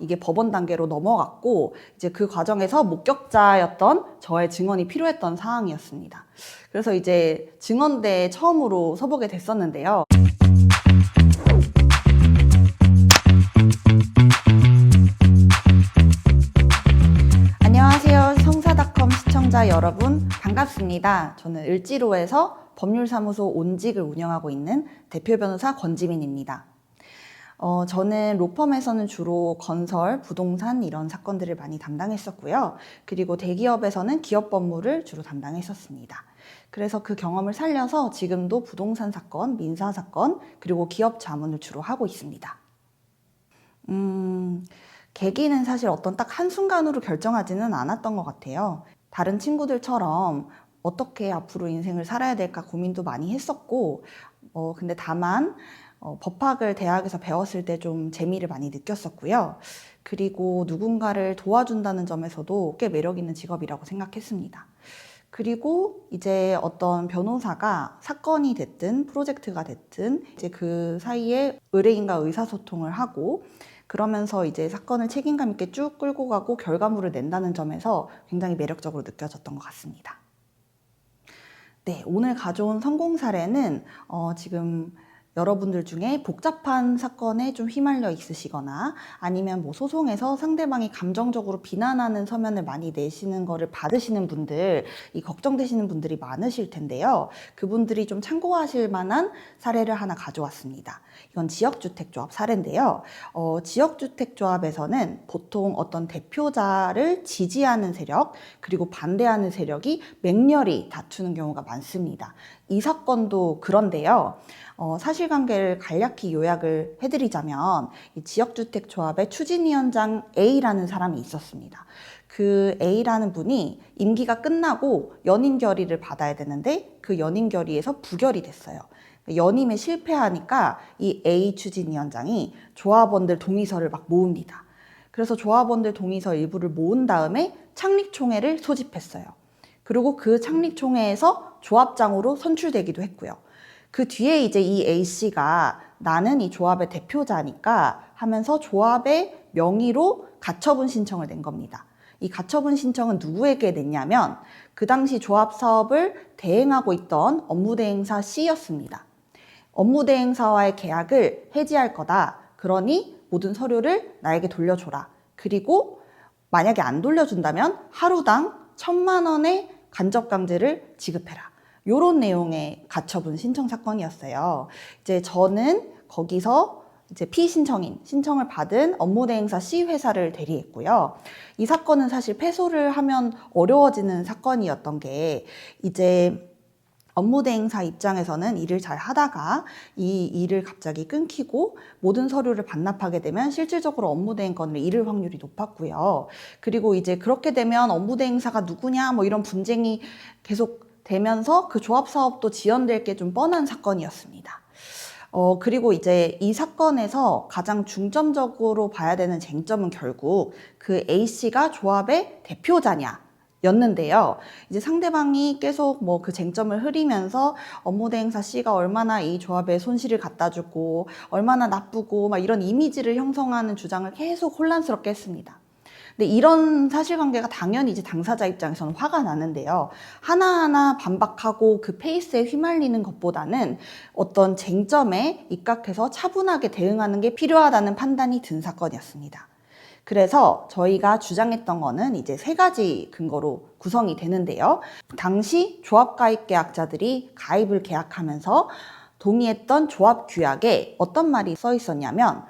이게 법원 단계로 넘어갔고 이제 그 과정에서 목격자였던 저의 증언이 필요했던 사항이었습니다. 그래서 이제 증언대에 처음으로 서보게 됐었는데요. 안녕하세요. 성사닷컴 시청자 여러분. 반갑습니다. 저는 을지로에서 법률사무소 온직을 운영하고 있는 대표 변호사 권지민입니다. 어, 저는 로펌에서는 주로 건설, 부동산 이런 사건들을 많이 담당했었고요. 그리고 대기업에서는 기업 법무를 주로 담당했었습니다. 그래서 그 경험을 살려서 지금도 부동산 사건, 민사 사건, 그리고 기업 자문을 주로 하고 있습니다. 음, 계기는 사실 어떤 딱 한순간으로 결정하지는 않았던 것 같아요. 다른 친구들처럼 어떻게 앞으로 인생을 살아야 될까 고민도 많이 했었고, 어, 근데 다만, 어, 법학을 대학에서 배웠을 때 좀 재미를 많이 느꼈었고요. 그리고 누군가를 도와준다는 점에서도 꽤 매력 있는 직업이라고 생각했습니다. 그리고 이제 어떤 변호사가 사건이 됐든 프로젝트가 됐든 이제 그 사이에 의뢰인과 의사소통을 하고 그러면서 이제 사건을 책임감 있게 쭉 끌고 가고 결과물을 낸다는 점에서 굉장히 매력적으로 느껴졌던 것 같습니다. 네, 오늘 가져온 성공 사례는 어, 지금 여러분들 중에 복잡한 사건에 좀 휘말려 있으시거나 아니면 뭐 소송에서 상대방이 감정적으로 비난하는 서면을 많이 내시는 거를 받으시는 분들, 이 걱정되시는 분들이 많으실 텐데요. 그분들이 좀 참고하실 만한 사례를 하나 가져왔습니다. 이건 지역주택조합 사례인데요. 어, 지역주택조합에서는 보통 어떤 대표자를 지지하는 세력, 그리고 반대하는 세력이 맹렬히 다투는 경우가 많습니다. 이 사건도 그런데요. 어, 사실관계를 간략히 요약을 해드리자면 이 지역주택조합의 추진위원장 A라는 사람이 있었습니다. 그 A라는 분이 임기가 끝나고 연임 결의를 받아야 되는데 그 연임 결의에서 부결이 됐어요. 연임에 실패하니까 이 A 추진위원장이 조합원들 동의서를 막 모읍니다. 그래서 조합원들 동의서 일부를 모은 다음에 창립총회를 소집했어요. 그리고 그 창립총회에서 조합장으로 선출되기도 했고요. 그 뒤에 이제 이 A씨가 나는 이 조합의 대표자니까 하면서 조합의 명의로 가처분 신청을 낸 겁니다. 이 가처분 신청은 누구에게 냈냐면 그 당시 조합 사업을 대행하고 있던 업무대행사 C였습니다. 업무대행사와의 계약을 해지할 거다. 그러니 모든 서류를 나에게 돌려줘라. 그리고 만약에 안 돌려준다면 하루당 천만 원의 간접 강제를 지급해라. 요런 내용의 가처분 신청 사건이었어요. 이제 저는 거기서 이제 피신청인 신청을 받은 업무대행사 C 회사를 대리했고요. 이 사건은 사실 패소를 하면 어려워지는 사건이었던 게 이제 업무대행사 입장에서는 일을 잘 하다가 이 일을 갑자기 끊기고 모든 서류를 반납하게 되면 실질적으로 업무대행권을 잃을 확률이 높았고요. 그리고 이제 그렇게 되면 업무대행사가 누구냐 뭐 이런 분쟁이 계속 되면서 그 조합 사업도 지연될 게 좀 뻔한 사건이었습니다. 어, 그리고 이제 이 사건에서 가장 중점적으로 봐야 되는 쟁점은 결국 그 A씨가 조합의 대표자냐, 였는데요. 이제 상대방이 계속 뭐 그 쟁점을 흐리면서 업무대행사 C가 얼마나 이 조합에 손실을 갖다 주고 얼마나 나쁘고 막 이런 이미지를 형성하는 주장을 계속 혼란스럽게 했습니다. 근데 이런 사실관계가 당연히 이제 당사자 입장에서는 화가 나는데요. 하나하나 반박하고 그 페이스에 휘말리는 것보다는 어떤 쟁점에 입각해서 차분하게 대응하는 게 필요하다는 판단이 든 사건이었습니다. 그래서 저희가 주장했던 거는 이제 세 가지 근거로 구성이 되는데요. 당시 조합 가입 계약자들이 가입을 계약하면서 동의했던 조합 규약에 어떤 말이 써 있었냐면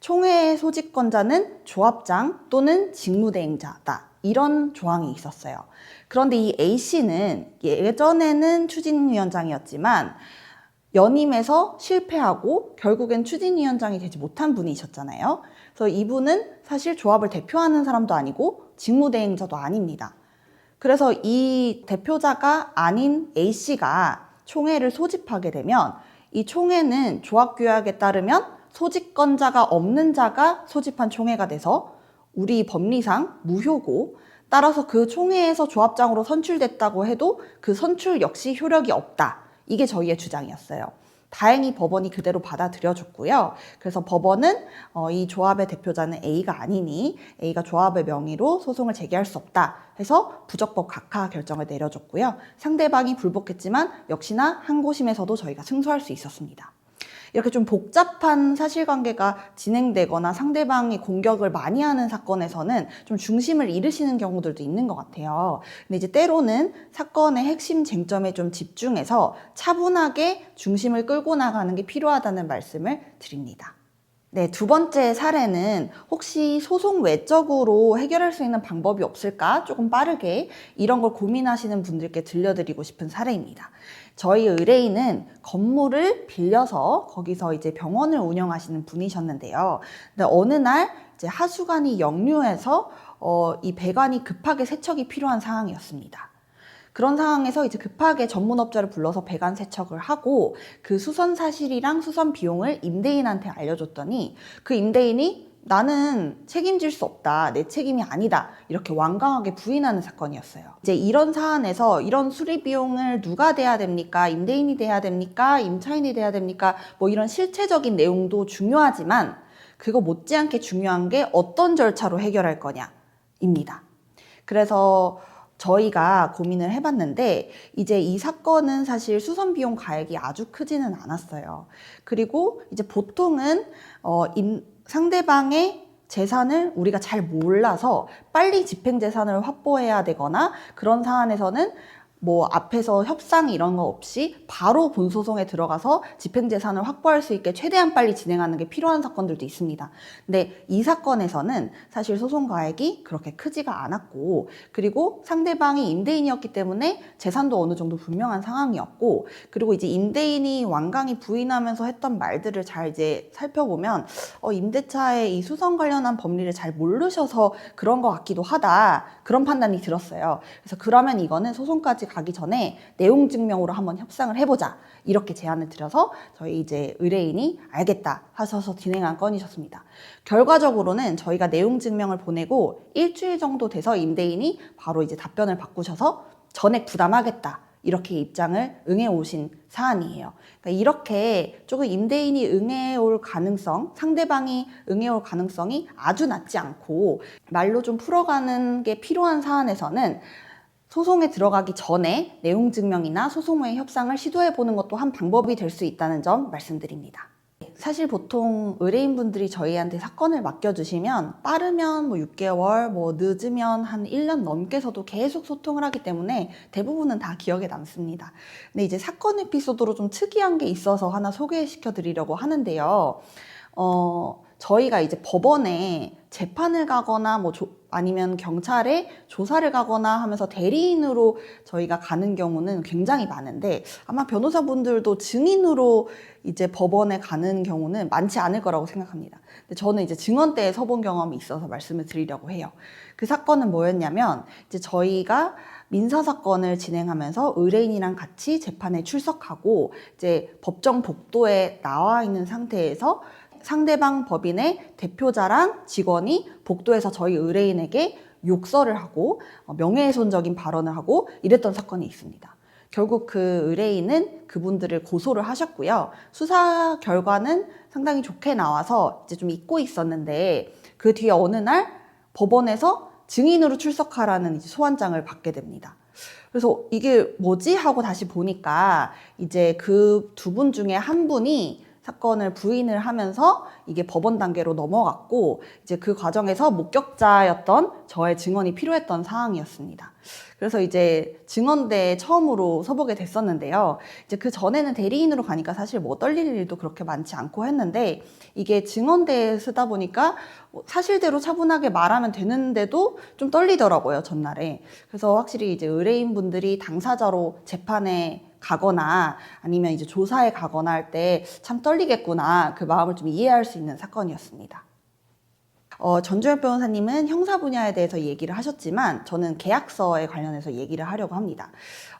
총회의 소집권자는 조합장 또는 직무대행자다. 이런 조항이 있었어요. 그런데 이 A씨는 예전에는 추진위원장이었지만 연임에서 실패하고 결국엔 추진위원장이 되지 못한 분이셨잖아요. 그래서 이분은 사실 조합을 대표하는 사람도 아니고 직무대행자도 아닙니다. 그래서 이 대표자가 아닌 A씨가 총회를 소집하게 되면 이 총회는 조합규약에 따르면 소집권자가 없는 자가 소집한 총회가 돼서 우리 법리상 무효고 따라서 그 총회에서 조합장으로 선출됐다고 해도 그 선출 역시 효력이 없다. 이게 저희의 주장이었어요. 다행히 법원이 그대로 받아들여줬고요. 그래서 법원은 어, 이 조합의 대표자는 A가 아니니 A가 조합의 명의로 소송을 제기할 수 없다 해서 부적법 각하 결정을 내려줬고요. 상대방이 불복했지만 역시나 항고심에서도 저희가 승소할 수 있었습니다. 이렇게 좀 복잡한 사실관계가 진행되거나 상대방이 공격을 많이 하는 사건에서는 좀 중심을 잃으시는 경우들도 있는 것 같아요. 근데 이제 때로는 사건의 핵심 쟁점에 좀 집중해서 차분하게 중심을 끌고 나가는 게 필요하다는 말씀을 드립니다. 네, 두 번째 사례는 혹시 소송 외적으로 해결할 수 있는 방법이 없을까? 조금 빠르게 이런 걸 고민하시는 분들께 들려드리고 싶은 사례입니다. 저희 의뢰인은 건물을 빌려서 거기서 이제 병원을 운영하시는 분이셨는데요. 근데 어느 날 이제 하수관이 역류해서 어, 이 배관이 급하게 세척이 필요한 상황이었습니다. 그런 상황에서 이제 급하게 전문업자를 불러서 배관 세척을 하고 그 수선 사실이랑 수선 비용을 임대인한테 알려줬더니 그 임대인이 나는 책임질 수 없다. 내 책임이 아니다. 이렇게 완강하게 부인하는 사건이었어요. 이제 이런 사안에서 이런 수리 비용을 누가 대야 됩니까? 임대인이 대야 됩니까? 임차인이 대야 됩니까? 뭐 이런 실체적인 내용도 중요하지만 그거 못지않게 중요한 게 어떤 절차로 해결할 거냐입니다. 그래서 저희가 고민을 해봤는데 이제 이 사건은 사실 수선 비용 가액이 아주 크지는 않았어요. 그리고 이제 보통은 어, 임, 상대방의 재산을 우리가 잘 몰라서 빨리 집행 재산을 확보해야 되거나 그런 사안에서는 뭐 앞에서 협상 이런 거 없이 바로 본소송에 들어가서 집행재산을 확보할 수 있게 최대한 빨리 진행하는 게 필요한 사건들도 있습니다. 근데 이 사건에서는 사실 소송 가액이 그렇게 크지가 않았고 그리고 상대방이 임대인이었기 때문에 재산도 어느 정도 분명한 상황이었고 그리고 이제 임대인이 완강히 부인하면서 했던 말들을 잘 이제 살펴보면 어, 임대차의 이 수선 관련한 법리를 잘 모르셔서 그런 것 같기도 하다 그런 판단이 들었어요. 그래서 그러면 이거는 소송까지 가기 전에 내용 증명으로 한번 협상을 해보자 이렇게 제안을 드려서 저희 이제 의뢰인이 알겠다 하셔서 진행한 건이셨습니다. 결과적으로는 저희가 내용 증명을 보내고 일주일 정도 돼서 임대인이 바로 이제 답변을 바꾸셔서 전액 부담하겠다. 이렇게 입장을 응해 오신 사안이에요. 그러니까 이렇게 조금 임대인이 응해 올 가능성, 상대방이 응해 올 가능성이 아주 낮지 않고 말로 좀 풀어가는 게 필요한 사안에서는 소송에 들어가기 전에 내용 증명이나 소송 후의 협상을 시도해 보는 것도 한 방법이 될 수 있다는 점 말씀드립니다. 사실 보통 의뢰인분들이 저희한테 사건을 맡겨주시면 빠르면 뭐 6개월, 뭐 늦으면 한 1년 넘게서도 계속 소통을 하기 때문에 대부분은 다 기억에 남습니다. 근데 이제 사건 에피소드로 좀 특이한 게 있어서 하나 소개시켜 드리려고 하는데요. 어, 저희가 이제 법원에 재판을 가거나 뭐 조, 아니면 경찰에 조사를 가거나 하면서 대리인으로 저희가 가는 경우는 굉장히 많은데 아마 변호사분들도 증인으로 이제 법원에 가는 경우는 많지 않을 거라고 생각합니다. 근데 저는 이제 증언대에 서본 경험이 있어서 말씀을 드리려고 해요. 그 사건은 뭐였냐면 이제 저희가 민사 사건을 진행하면서 의뢰인이랑 같이 재판에 출석하고 이제 법정 복도에 나와 있는 상태에서 상대방 법인의 대표자랑 직원이 복도에서 저희 의뢰인에게 욕설을 하고 어, 명예훼손적인 발언을 하고 이랬던 사건이 있습니다. 결국 그 의뢰인은 그분들을 고소를 하셨고요. 수사 결과는 상당히 좋게 나와서 이제 좀 잊고 있었는데 그 뒤에 어느 날 법원에서 증인으로 출석하라는 소환장을 받게 됩니다. 그래서 이게 뭐지 하고 다시 보니까 이제 그 두 분 중에 한 분이 사건을 부인을 하면서 이게 법원 단계로 넘어갔고 이제 그 과정에서 목격자였던 저의 증언이 필요했던 상황이었습니다. 그래서 이제 증언대에 처음으로 서보게 됐었는데요. 이제 그 전에는 대리인으로 가니까 사실 뭐 떨릴 일도 그렇게 많지 않고 했는데 이게 증언대에 쓰다 보니까 사실대로 차분하게 말하면 되는데도 좀 떨리더라고요, 전날에. 그래서 확실히 이제 의뢰인분들이 당사자로 재판에 가거나 아니면 이제 조사에 가거나 할 때 참 떨리겠구나 그 마음을 좀 이해할 수 있는 사건이었습니다. 어, 전주현 변호사님은 형사 분야에 대해서 얘기를 하셨지만 저는 계약서에 관련해서 얘기를 하려고 합니다.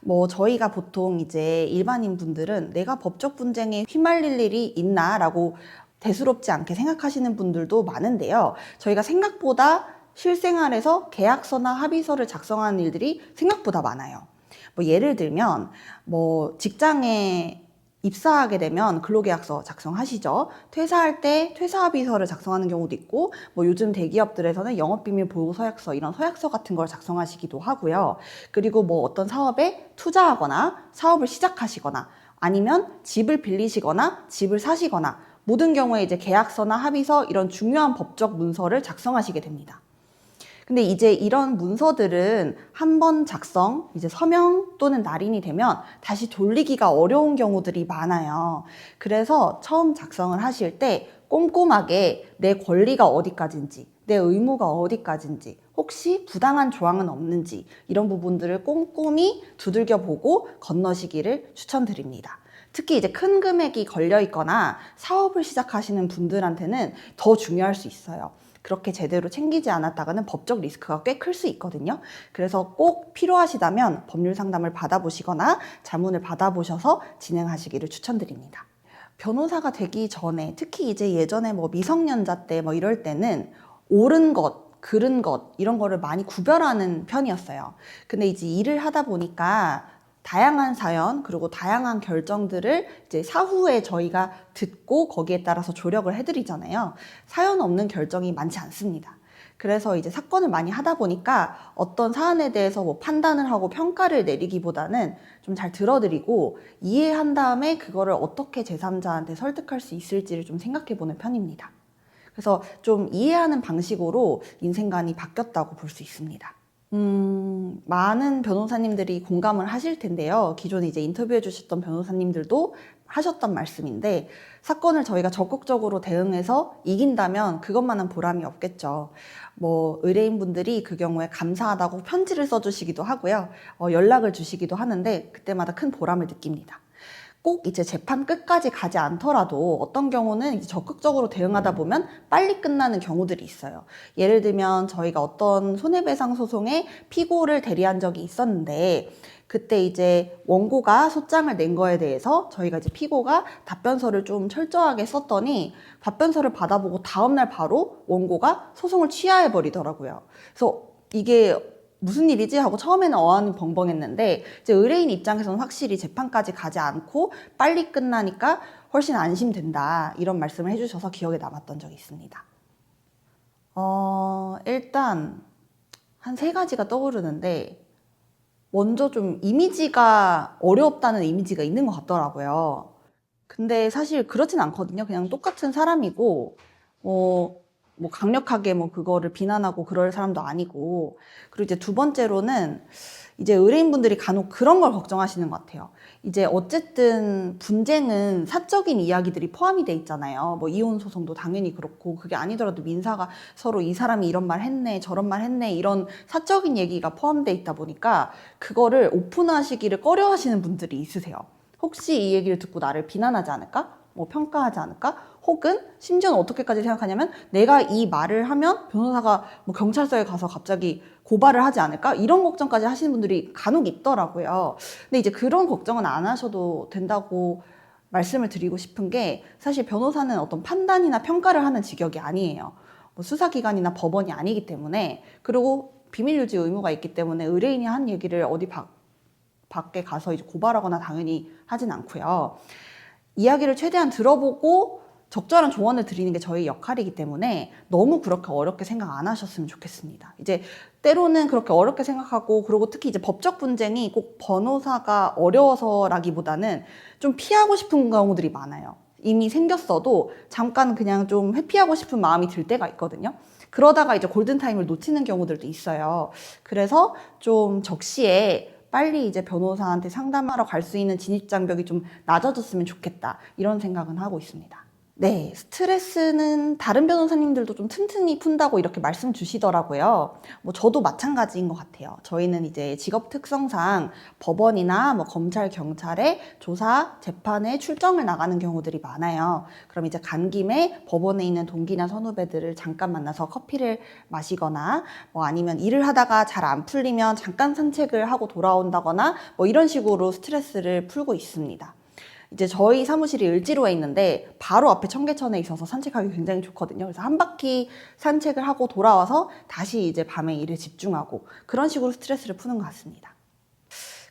뭐 저희가 보통 이제 일반인 분들은 내가 법적 분쟁에 휘말릴 일이 있나라고 대수롭지 않게 생각하시는 분들도 많은데요. 저희가 생각보다 실생활에서 계약서나 합의서를 작성하는 일들이 생각보다 많아요. 뭐 예를 들면 뭐 직장에 입사하게 되면 근로계약서 작성하시죠. 퇴사할 때 퇴사합의서를 작성하는 경우도 있고, 뭐 요즘 대기업들에서는 영업비밀 보호 서약서 이런 서약서 같은 걸 작성하시기도 하고요. 그리고 뭐 어떤 사업에 투자하거나 사업을 시작하시거나 아니면 집을 빌리시거나 집을 사시거나 모든 경우에 이제 계약서나 합의서 이런 중요한 법적 문서를 작성하시게 됩니다. 근데 이제 이런 문서들은 한 번 작성, 이제 서명 또는 날인이 되면 다시 돌리기가 어려운 경우들이 많아요. 그래서 처음 작성을 하실 때 꼼꼼하게 내 권리가 어디까지인지, 내 의무가 어디까지인지, 혹시 부당한 조항은 없는지 이런 부분들을 꼼꼼히 두들겨 보고 건너시기를 추천드립니다. 특히 이제 큰 금액이 걸려 있거나 사업을 시작하시는 분들한테는 더 중요할 수 있어요. 그렇게 제대로 챙기지 않았다가는 법적 리스크가 꽤 클 수 있거든요. 그래서 꼭 필요하시다면 법률 상담을 받아보시거나 자문을 받아보셔서 진행하시기를 추천드립니다. 변호사가 되기 전에 특히 이제 예전에 뭐 미성년자 때 뭐 이럴 때는 옳은 것, 그른 것 이런 거를 많이 구별하는 편이었어요. 근데 이제 일을 하다 보니까 다양한 사연 그리고 다양한 결정들을 이제 사후에 저희가 듣고 거기에 따라서 조력을 해드리잖아요. 사연 없는 결정이 많지 않습니다. 그래서 이제 사건을 많이 하다 보니까 어떤 사안에 대해서 뭐 판단을 하고 평가를 내리기보다는 좀 잘 들어드리고 이해한 다음에 그거를 어떻게 제3자한테 설득할 수 있을지를 좀 생각해 보는 편입니다. 그래서 좀 이해하는 방식으로 인생관이 바뀌었다고 볼 수 있습니다. 음, 많은 변호사님들이 공감을 하실 텐데요. 기존에 이제 인터뷰해 주셨던 변호사님들도 하셨던 말씀인데, 사건을 저희가 적극적으로 대응해서 이긴다면 그것만한 보람이 없겠죠. 뭐, 의뢰인분들이 그 경우에 감사하다고 편지를 써주시기도 하고요. 어, 연락을 주시기도 하는데, 그때마다 큰 보람을 느낍니다. 꼭 이제 재판 끝까지 가지 않더라도 어떤 경우는 이제 적극적으로 대응하다 보면 빨리 끝나는 경우들이 있어요. 예를 들면 저희가 어떤 손해배상 소송에 피고를 대리한 적이 있었는데 그때 이제 원고가 소장을 낸 거에 대해서 저희가 이제 피고가 답변서를 좀 철저하게 썼더니 답변서를 받아보고 다음날 바로 원고가 소송을 취하해 버리더라고요. 그래서 이게 무슨 일이지 하고 처음에는 어안이 벙벙했는데 이제 의뢰인 입장에서는 확실히 재판까지 가지 않고 빨리 끝나니까 훨씬 안심된다 이런 말씀을 해주셔서 기억에 남았던 적이 있습니다. 어 일단 한 세 가지가 떠오르는데 먼저 좀 이미지가 어렵다는 이미지가 있는 것 같더라고요. 근데 사실 그렇진 않거든요. 그냥 똑같은 사람이고 뭐 뭐 강력하게 뭐 그거를 비난하고 그럴 사람도 아니고 그리고 이제 두 번째로는 이제 의뢰인분들이 간혹 그런 걸 걱정하시는 것 같아요. 이제 어쨌든 분쟁은 사적인 이야기들이 포함이 돼 있잖아요. 뭐 이혼 소송도 당연히 그렇고 그게 아니더라도 민사가 서로 이 사람이 이런 말 했네 저런 말 했네 이런 사적인 얘기가 포함돼 있다 보니까 그거를 오픈하시기를 꺼려하시는 분들이 있으세요. 혹시 이 얘기를 듣고 나를 비난하지 않을까? 뭐 평가하지 않을까? 혹은 심지어는 어떻게까지 생각하냐면 내가 이 말을 하면 변호사가 뭐 경찰서에 가서 갑자기 고발을 하지 않을까? 이런 걱정까지 하시는 분들이 간혹 있더라고요. 근데 이제 그런 걱정은 안 하셔도 된다고 말씀을 드리고 싶은 게 사실 변호사는 어떤 판단이나 평가를 하는 직역이 아니에요. 뭐 수사기관이나 법원이 아니기 때문에 그리고 비밀 유지 의무가 있기 때문에 의뢰인이 한 얘기를 어디 밖, 밖에 가서 이제 고발하거나 당연히 하진 않고요. 이야기를 최대한 들어보고 적절한 조언을 드리는 게 저희 역할이기 때문에 너무 그렇게 어렵게 생각 안 하셨으면 좋겠습니다. 이제 때로는 그렇게 어렵게 생각하고 그리고 특히 이제 법적 분쟁이 꼭 변호사가 어려워서라기보다는 좀 피하고 싶은 경우들이 많아요. 이미 생겼어도 잠깐 그냥 좀 회피하고 싶은 마음이 들 때가 있거든요. 그러다가 이제 골든타임을 놓치는 경우들도 있어요. 그래서 좀 적시에 빨리 이제 변호사한테 상담하러 갈 수 있는 진입장벽이 좀 낮아졌으면 좋겠다. 이런 생각은 하고 있습니다. 네, 스트레스는 다른 변호사님들도 좀 튼튼히 푼다고 이렇게 말씀 주시더라고요. 뭐 저도 마찬가지인 것 같아요. 저희는 이제 직업 특성상 법원이나 뭐 검찰, 경찰에 조사, 재판에 출정을 나가는 경우들이 많아요. 그럼 이제 간 김에 법원에 있는 동기나 선후배들을 잠깐 만나서 커피를 마시거나 뭐 아니면 일을 하다가 잘 안 풀리면 잠깐 산책을 하고 돌아온다거나 뭐 이런 식으로 스트레스를 풀고 있습니다. 이제 저희 사무실이 을지로에 있는데 바로 앞에 청계천에 있어서 산책하기 굉장히 좋거든요. 그래서 한 바퀴 산책을 하고 돌아와서 다시 이제 밤에 일에 집중하고 그런 식으로 스트레스를 푸는 것 같습니다.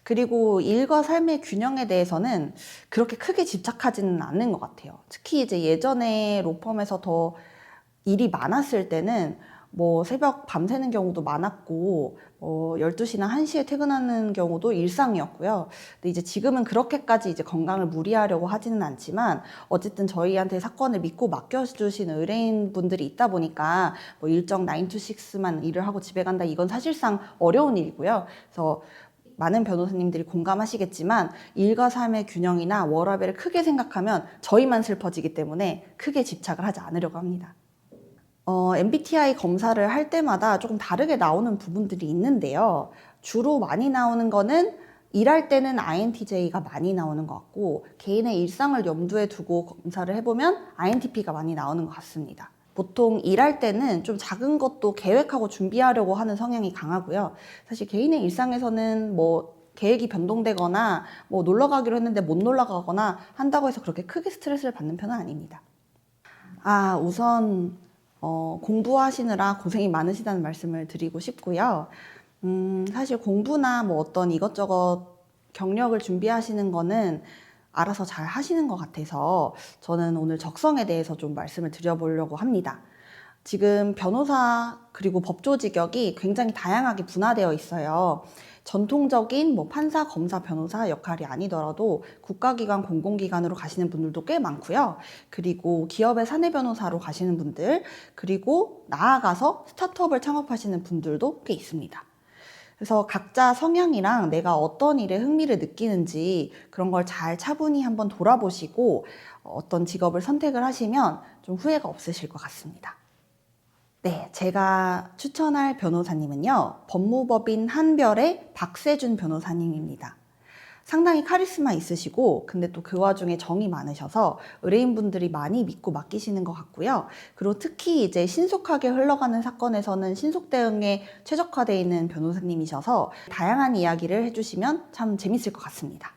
그리고 일과 삶의 균형에 대해서는 그렇게 크게 집착하지는 않는 것 같아요. 특히 이제 예전에 로펌에서 더 일이 많았을 때는 뭐 새벽 밤새는 경우도 많았고, 어, 12시나 1시에 퇴근하는 경우도 일상이었고요. 근데 이제 지금은 그렇게까지 이제 건강을 무리하려고 하지는 않지만, 어쨌든 저희한테 사건을 믿고 맡겨 주신 의뢰인 분들이 있다 보니까, 뭐 일정 9 to 6만 일을 하고 집에 간다, 이건 사실상 어려운 일이고요. 그래서 많은 변호사님들이 공감하시겠지만 일과 삶의 균형이나 워라밸을 크게 생각하면 저희만 슬퍼지기 때문에 크게 집착을 하지 않으려고 합니다. 어, MBTI 검사를 할 때마다 조금 다르게 나오는 부분들이 있는데요. 주로 많이 나오는 거는 일할 때는 INTJ가 많이 나오는 것 같고 개인의 일상을 염두에 두고 검사를 해보면 INTP가 많이 나오는 것 같습니다. 보통 일할 때는 좀 작은 것도 계획하고 준비하려고 하는 성향이 강하고요. 사실 개인의 일상에서는 뭐 계획이 변동되거나 뭐 놀러 가기로 했는데 못 놀러 가거나 한다고 해서 그렇게 크게 스트레스를 받는 편은 아닙니다. 아, 우선 어, 공부하시느라 고생이 많으시다는 말씀을 드리고 싶고요. 음, 사실 공부나 뭐 어떤 이것저것 경력을 준비하시는 거는 알아서 잘 하시는 것 같아서 저는 오늘 적성에 대해서 좀 말씀을 드려보려고 합니다. 지금 변호사 그리고 법조 직역이 굉장히 다양하게 분화되어 있어요. 전통적인 뭐 판사, 검사, 변호사 역할이 아니더라도 국가기관, 공공기관으로 가시는 분들도 꽤 많고요. 그리고 기업의 사내 변호사로 가시는 분들, 그리고 나아가서 스타트업을 창업하시는 분들도 꽤 있습니다. 그래서 각자 성향이랑 내가 어떤 일에 흥미를 느끼는지 그런 걸 잘 차분히 한번 돌아보시고 어떤 직업을 선택을 하시면 좀 후회가 없으실 것 같습니다. 네, 제가 추천할 변호사님은요, 법무법인 한별의 박세준 변호사님입니다. 상당히 카리스마 있으시고, 근데 또 그 와중에 정이 많으셔서 의뢰인분들이 많이 믿고 맡기시는 것 같고요. 그리고 특히 이제 신속하게 흘러가는 사건에서는 신속 대응에 최적화되어 있는 변호사님이셔서 다양한 이야기를 해주시면 참 재밌을 것 같습니다.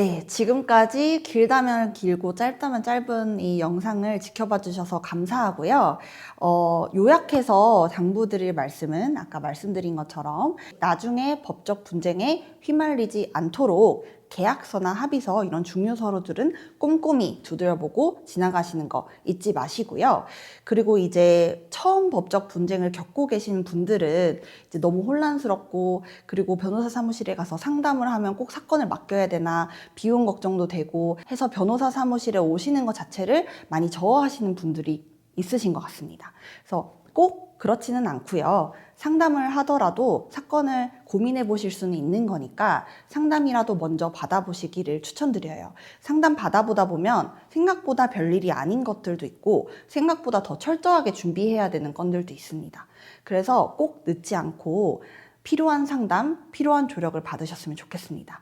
네, 지금까지 길다면 길고 짧다면 짧은 이 영상을 지켜봐 주셔서 감사하고요. 어, 요약해서 당부드릴 말씀은 아까 말씀드린 것처럼 나중에 법적 분쟁에 휘말리지 않도록 계약서나 합의서 이런 중요 서류들은 꼼꼼히 두드려보고 지나가시는 거 잊지 마시고요. 그리고 이제 처음 법적 분쟁을 겪고 계신 분들은 이제 너무 혼란스럽고 그리고 변호사 사무실에 가서 상담을 하면 꼭 사건을 맡겨야 되나 비용 걱정도 되고 해서 변호사 사무실에 오시는 것 자체를 많이 저어하시는 분들이 있으신 것 같습니다. 그래서 꼭 그렇지는 않고요. 상담을 하더라도 사건을 고민해 보실 수는 있는 거니까 상담이라도 먼저 받아보시기를 추천드려요. 상담 받아보다 보면 생각보다 별일이 아닌 것들도 있고 생각보다 더 철저하게 준비해야 되는 건들도 있습니다. 그래서 꼭 늦지 않고 필요한 상담, 필요한 조력을 받으셨으면 좋겠습니다.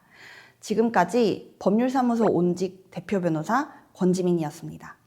지금까지 법률사무소 온직 대표 변호사 권지민이었습니다.